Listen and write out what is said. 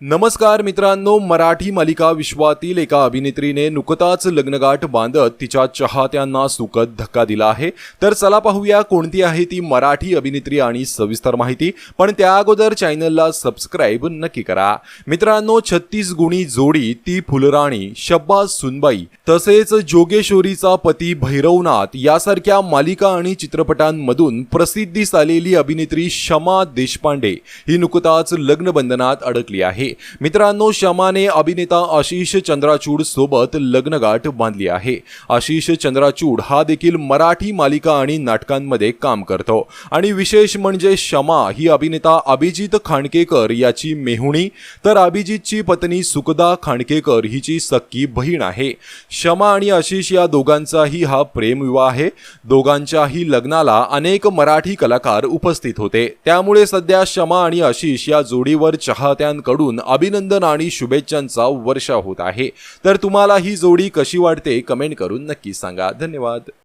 नमस्कार मित्रांनो मराठी मालिका विश्वातील एका अभिनेत्रीने नुकताच लग्नगाठ बांधत तिच्या चाहत्यांना सुखद धक्का दिला आहे. तर चला पाहूया कोणती आहे ती मराठी अभिनेत्री आणि सविस्तर माहिती पण त्या अगोदर चॅनलला सबस्क्राईब नक्की करा. मित्रांनो छत्तीस गुणी जोडी ती फुलराणी शब्बाज सुनबाई तसेच जोगेश्वरीचा पती भैरवनाथ यासारख्या मालिका आणि चित्रपटांमधून प्रसिद्धीस आलेली अभिनेत्री शमा देशपांडे ही नुकताच लग्नबंधनात अडकली आहे. मित्रांनो शमाने अभिनेता आशिष चंद्राचूड सोबत लग्नगाठ बांधली आहे. आशिष चंद्राचूड हा देखील मराठी मालिका आणि नाटकांमध्ये काम करतो. आणि विशेष म्हणजे शमा ही अभिनेता अभिजित खांडकेकर याची मेहुणी तर अभिजितची पत्नी सुखदा खांडकेकर हिची सक्की बहीण आहे. शमा आणि आशिष या दोघांचाही हा प्रेमविवाह आहे. दोघांच्याही लग्नाला अनेक मराठी कलाकार उपस्थित होते. त्यामुळे सध्या शमा आणि आशिष या जोडीवर चाहत्यांकडून अभिनंदन आणि शुभेच्छांचा वर्षा होत आहे. तर तुम्हाला ही जोडी कशी वाटते कमेंट करून नक्की सांगा. धन्यवाद.